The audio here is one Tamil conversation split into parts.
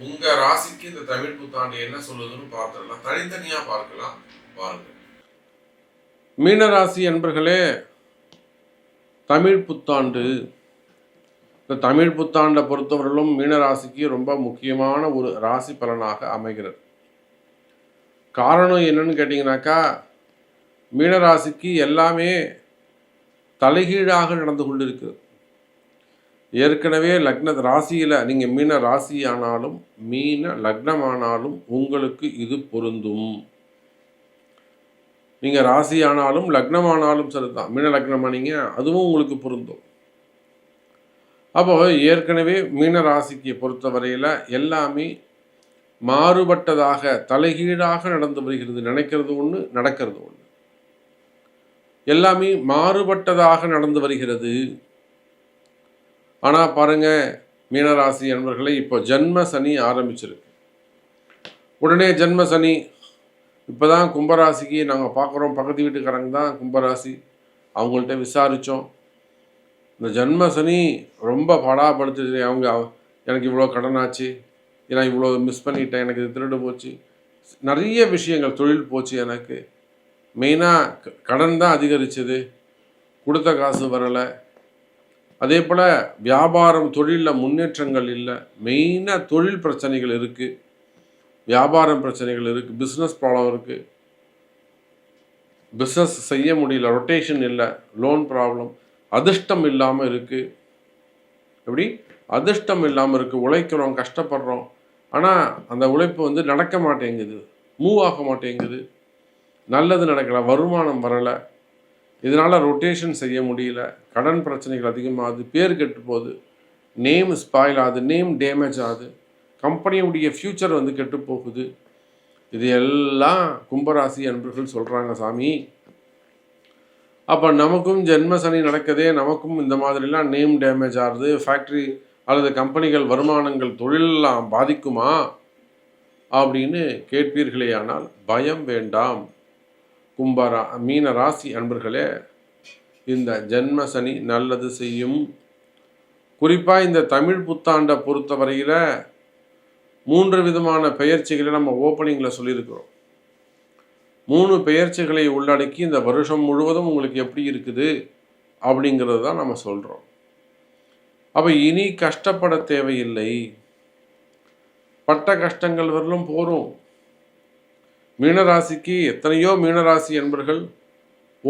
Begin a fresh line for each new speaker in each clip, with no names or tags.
உங்க ராசிக்கு இந்த தமிழ் புத்தாண்டு என்ன சொல்லுதுன்னு பார்த்துடலாம். தனித்தனியா பார்க்கலாம். பாருங்க
மீனராசி என்பர்களே தமிழ் புத்தாண்டு. இந்த தமிழ் புத்தாண்டை பொறுத்தவரையிலும் மீனராசிக்கு ரொம்ப முக்கியமான ஒரு ராசி பலனாக அமைகிறது. காரணம் என்னன்னு கேட்டிங்கனாக்கா மீனராசிக்கு எல்லாமே தலைகீழாக நடந்து கொண்டிருக்கிறது. ஏற்கனவே லக்ன ராசியில் நீங்கள் மீன ராசி ஆனாலும் மீன லக்னமானாலும் உங்களுக்கு இது பொருந்தும். நீங்கள் ராசி ஆனாலும் லக்னமானாலும் சரிதான். மீன லக்னமானீங்க அதுவும் உங்களுக்கு பொருந்தும். அப்போ ஏற்கனவே மீன ராசிக்கு பொறுத்தவரையில் எல்லாமே மாறுபட்டதாக தலைகீழாக நடந்து வருகிறது. நினைக்கிறது ஒன்று நடக்கிறது ஒன்று எல்லாமே மாறுபட்டதாக நடந்து வருகிறது. ஆனால் பாருங்கள் மீனராசி அன்பர்களை இப்போ ஜென்ம சனி ஆரம்பிச்சிருக்கு. உடனே ஜென்ம சனி இப்போ தான் கும்பராசிக்கு நாங்கள் பார்க்குறோம் பக்கத்து வீட்டுக்காரங்க தான் கும்பராசி. அவங்கள்ட்ட விசாரித்தோம் இந்த ஜென்ம சனி ரொம்ப படாப்படுத்துது. அவங்க எனக்கு இவ்வளோ கடன் ஆச்சு. நான் இவ்வளோ மிஸ் பண்ணிட்டேன். எனக்கு இது திருடு போச்சு. நிறைய விஷயங்கள் தொழில் போச்சு எனக்கு. மெயினாக கடன் தான் அதிகரிச்சது. கொடுத்த காசு வரலை. அதே போல் வியாபாரம் தொழிலில் முன்னேற்றங்கள் இல்லை. மெயினாக தொழில் பிரச்சனைகள் இருக்குது வியாபாரம் பிரச்சனைகள் இருக்குது பிஸ்னஸ் ப்ராப்ளம் இருக்குது பிஸ்னஸ் செய்ய முடியல. ரொட்டேஷன் இல்லை. லோன் ப்ராப்ளம் அதிர்ஷ்டம் இல்லாமல் இருக்குது எப்படி? அதிர்ஷ்டம் இல்லாமல் இருக்குது உழைக்கிறோம் கஷ்டப்படுறோம். ஆனால் அந்த உழைப்பு வந்து நடக்க மாட்டேங்குது. மூவ் ஆக மாட்டேங்குது. நல்லது நடக்கலை. வருமானம் வரலை. இதனால் ரொட்டேஷன் செய்ய முடியல. கடன் பிரச்சனைகள் அதிகமாகுது. பேர் கெட்டு போகுது நேம் ஸ்பாயில் ஆகுது. நேம் டேமேஜ் ஆகுது. கம்பெனியுடைய ஃப்யூச்சர் வந்து கெட்டு போகுது இது எல்லாம் கும்பராசி அன்பர்கள் சொல்கிறாங்க சாமி. அப்போ நமக்கும் ஜென்ம சனி நடக்குதே. நமக்கும் இந்த மாதிரிலாம் நேம் டேமேஜ் ஆகுது. ஃபேக்ட்ரி அல்லது கம்பெனிகள் வருமானங்கள் தொழிலெல்லாம் பாதிக்குமா? அப்படின்னு கேட்பீர்களே ஆனால் பயம் வேண்டாம். கும்பரா மீன ராசி அன்பர்களே இந்த ஜென்ம சனி நல்லது செய்யும். குறிப்பாக இந்த தமிழ் புத்தாண்டை பொறுத்தவரையில் மூன்று விதமான பெயர்ச்சிகளை நம்ம ஓப்பனிங்கில் சொல்லியிருக்கிறோம். மூணு பெயர்ச்சிகளை உள்ளடக்கி இந்த வருஷம் முழுவதும் உங்களுக்கு எப்படி இருக்குது அப்படிங்கிறது தான் நம்ம சொல்கிறோம் அப்போ இனி கஷ்டப்பட தேவையில்லை. பட்ட கஷ்டங்கள் வரலும் போரும். மீனராசிக்கு எத்தனையோ மீனராசி என்பர்கள்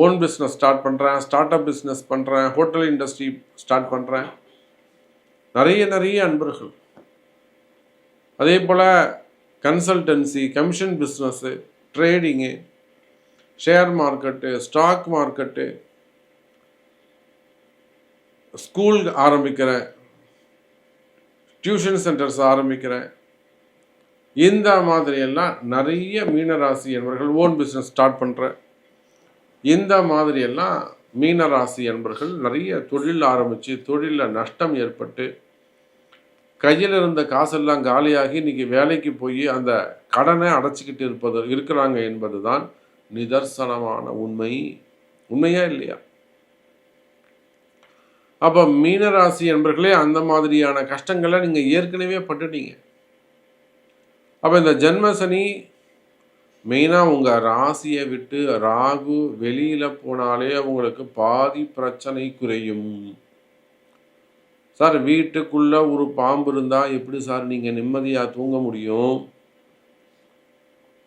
ஓன் பிஸ்னஸ் ஸ்டார்ட் பண்ணுறேன் ஸ்டார்ட் அப் பிஸ்னஸ் பண்ணுறேன் ஹோட்டல் இண்டஸ்ட்ரி ஸ்டார்ட் பண்ணுறேன் நிறைய நிறைய அன்பர்கள். அதே போல் consultancy commission business trading share market stock market school ஆரம்பிக்கிறேன். டியூஷன் சென்டர்ஸ் ஆரம்பிக்கிறேன். இந்த மாதிரியெல்லாம் நிறைய மீனராசி என்பவர்கள் ஓன் பிஸ்னஸ் ஸ்டார்ட் பண்ணுற இந்த மாதிரியெல்லாம் மீனராசி என்பர்கள் நிறைய தொழில் ஆரம்பித்து தொழிலில் நஷ்டம் ஏற்பட்டு கையில் இருந்த காசெல்லாம் காலியாகி இன்றைக்கி வேலைக்கு போய் அந்த கடனை அடைச்சிக்கிட்டு இருப்பது இருக்கிறாங்க என்பது தான் நிதர்சனமான உண்மை. உண்மையா இல்லையா? அப்போ மீனராசி என்பர்களே அந்த மாதிரியான கஷ்டங்களை நீங்கள் ஏற்கனவே பட்டுட்டீங்க. அப்போ இந்த ஜென்மசனி மெயினாக உங்கள் ராசியை விட்டு ராகு வெளியில் போனாலே உங்களுக்கு பாதி பிரச்சனை குறையும். சார் வீட்டுக்குள்ளே ஒரு பாம்பு இருந்தால் எப்படி சார் நீங்கள் நிம்மதியாக தூங்க முடியும்?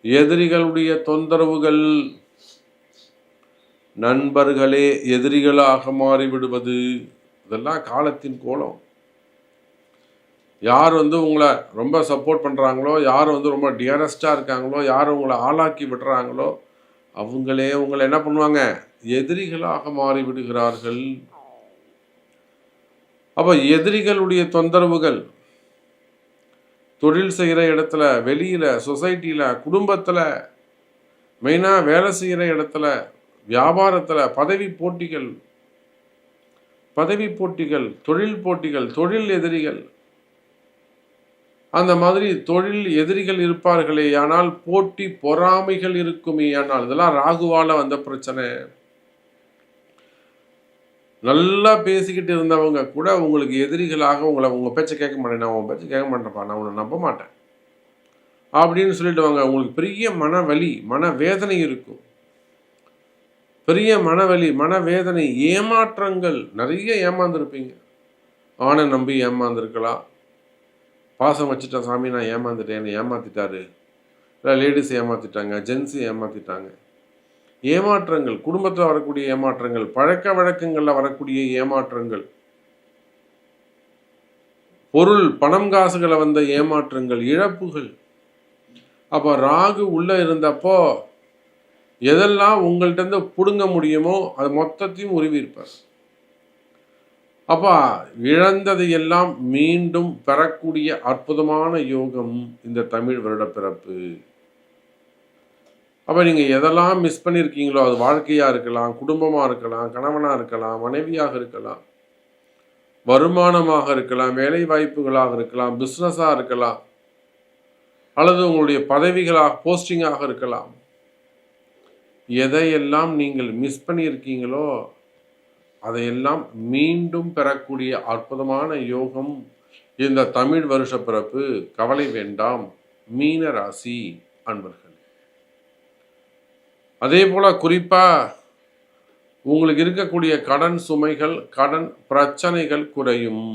எதிரிகளுடைய தொந்தரவுகள் நண்பர்களே எதிரிகளாக மாறிவிடுவது. இதெல்லாம் காலத்தின் கோலம். யார் வந்து உங்களை ரொம்ப சப்போர்ட் பண்ணுறாங்களோ யார் வந்து ரொம்ப டியரஸ்டாக இருக்காங்களோ யார் உங்களை ஆளாக்கி விடுறாங்களோ அவங்களே உங்களை என்ன பண்ணுவாங்க? எதிரிகளாக மாறி விடுகிறார்கள் அப்போ எதிரிகளுடைய தொந்தரவுகள் தொழில் செய்கிற இடத்துல வெளியில் சொசைட்டியில் குடும்பத்தில் மெயினாக வேலை செய்கிற இடத்துல வியாபாரத்தில் பதவி போட்டிகள் பதவி போட்டிகள் தொழில் போட்டிகள் தொழில் எதிரிகள் அந்த மாதிரி தொழில் எதிரிகள் இருப்பார்களே ஆனால் போட்டி பொறாமைகள் இருக்குமே ஆனால் இதெல்லாம் ராகுவால வந்த பிரச்சனை. நல்லா பேசிக்கிட்டு இருந்தவங்க கூட உங்களுக்கு எதிரிகளாக உங்களை உங்க பேச்சை கேட்க மாட்டேன் நான் உன் பேச்சை கேட்க மாட்டேன்ப்பா நான் உன்னை நம்ப மாட்டேன். அப்படின்னு சொல்லிடுவாங்க. உங்களுக்கு பெரிய மன வலி மன வேதனை இருக்கும். பெரிய மனவலி மனவேதனை ஏமாற்றங்கள் நிறைய ஏமாந்துருப்பீங்க. அவனை நம்பி ஏமாந்துருக்கலாம். பாசம் வச்சுட்டேன் சாமி நான் ஏமாந்துட்டேன் ஏமாற்றிட்டாரு ஏமாத்திட்டாரு. இல்லை லேடிஸ் ஏமாத்திட்டாங்க ஜென்ஸு ஏமாத்திட்டாங்க. ஏமாற்றங்கள் குடும்பத்தில் வரக்கூடிய ஏமாற்றங்கள் பழக்க வழக்கங்களில் வரக்கூடிய ஏமாற்றங்கள். பொருள் பணம் காசுகளை வந்த ஏமாற்றங்கள் இழப்புகள். அப்போ ராகு உள்ளே இருந்தப்போ எதெல்லாம் உங்கள்கிட்ட புடுங்க பிடுங்க முடியுமோ அது மொத்தத்தையும் உருவியிருப்பார் அப்போ இழந்ததை எல்லாம் மீண்டும் பெறக்கூடிய அற்புதமான யோகம் இந்த தமிழ் வருட பிறப்பு அப்போ நீங்கள் எதெல்லாம் மிஸ் பண்ணியிருக்கீங்களோ அது வாழ்க்கையாக இருக்கலாம் குடும்பமாக இருக்கலாம் கணவனாக இருக்கலாம் மனைவியாக இருக்கலாம் வருமானமாக இருக்கலாம் வேலை வாய்ப்புகளாக இருக்கலாம் பிஸ்னஸாக இருக்கலாம் அல்லது உங்களுடைய பதவிகளாக போஸ்டிங்காக இருக்கலாம். எதையெல்லாம் நீங்கள் மிஸ் பண்ணியிருக்கீங்களோ அதையெல்லாம் மீண்டும் பெறக்கூடிய அற்புதமான யோகம் இந்த தமிழ் வருஷ பிறப்பு கவலை வேண்டாம். மீன ராசி அன்பர்கள். அதே போல குறிப்பா உங்களுக்கு இருக்கக்கூடிய கடன் சுமைகள் கடன் பிரச்சனைகள் குறையும்.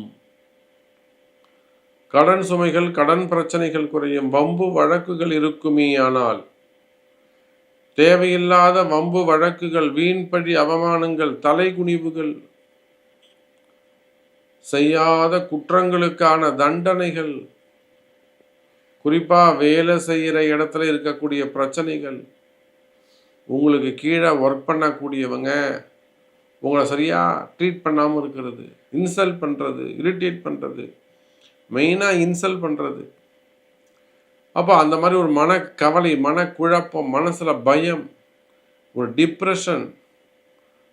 கடன் சுமைகள் கடன் பிரச்சனைகள் குறையும். வம்பு வழக்குகள் இருக்குமே ஆனால் தேவையில்லாத வம்பு வழக்குகள் வீண்படி அவமானங்கள் தலைகுனிவுகள் செய்யாத குற்றங்களுக்கான தண்டனைகள் குறிப்பாக வேலை செய்கிற இடத்துல இருக்கக்கூடிய பிரச்சனைகள் உங்களுக்கு கீழே ஒர்க் பண்ணக்கூடியவங்க உங்களை சரியாக ட்ரீட் பண்ணாமல் இருக்கிறது இன்சல்ட் பண்ணுறது இரிட்டேட் பண்ணுறது மெயினாக இன்சல்ட் பண்ணுறது அப்போ அந்த மாதிரி ஒரு மன கவலை மனக்குழப்பம் மனசில் பயம் ஒரு டிப்ரெஷன்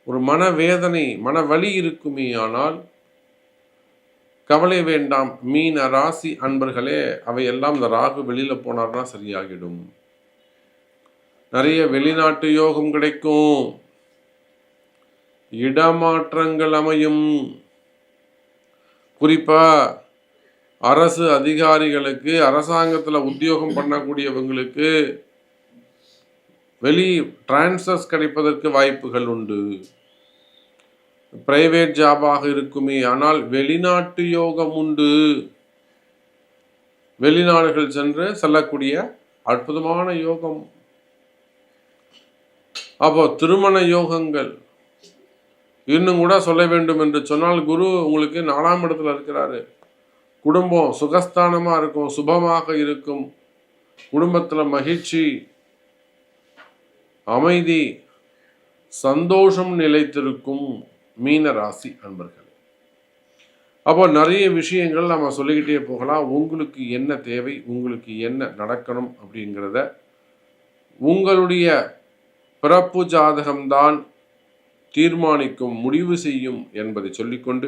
ஒரு மனவேதனை மனவலி இருக்குமே ஆனால் கவலை வேண்டாம் மீன ராசி அன்பர்களே அவையெல்லாம் இந்த ராகு வெளியில் போனார்னா சரியாகிடும். நிறைய வெளிநாட்டு யோகம் கிடைக்கும். இடமாற்றங்கள் அமையும். குறிப்பாக அரசு அதிகாரிகளுக்கு அரசாங்கத்தில் உத்தியோகம் பண்ணக்கூடியவங்களுக்கு வெளி டிரான்ஸ்ஃபர்ஸ் கிடைப்பதற்கு வாய்ப்புகள் உண்டு. பிரைவேட் ஜாபாக இருக்குமே ஆனால் வெளிநாட்டு யோகம் உண்டு. வெளிநாடுகள் சென்று செல்லக்கூடிய அற்புதமான யோகம். அப்போ திருமண யோகங்கள். இன்னும் கூட சொல்ல வேண்டும் என்று சொன்னால் குரு உங்களுக்கு நாலாம் இடத்துல இருக்கிறாரு. குடும்பம் சுகஸ்தானமாக இருக்கும் சுபமாக இருக்கும். குடும்பத்தில் மகிழ்ச்சி அமைதி சந்தோஷம் நிலைத்திருக்கும் மீன ராசி அன்பர்கள். அப்போ நிறைய விஷயங்கள் நம்ம சொல்லிக்கிட்டே போகலாம். உங்களுக்கு என்ன தேவை உங்களுக்கு என்ன நடக்கணும் அப்படிங்கிறத உங்களுடைய பிறப்பு ஜாதகம்தான் தீர்மானிக்கும் முடிவு செய்யும் என்பதை சொல்லிக்கொண்டு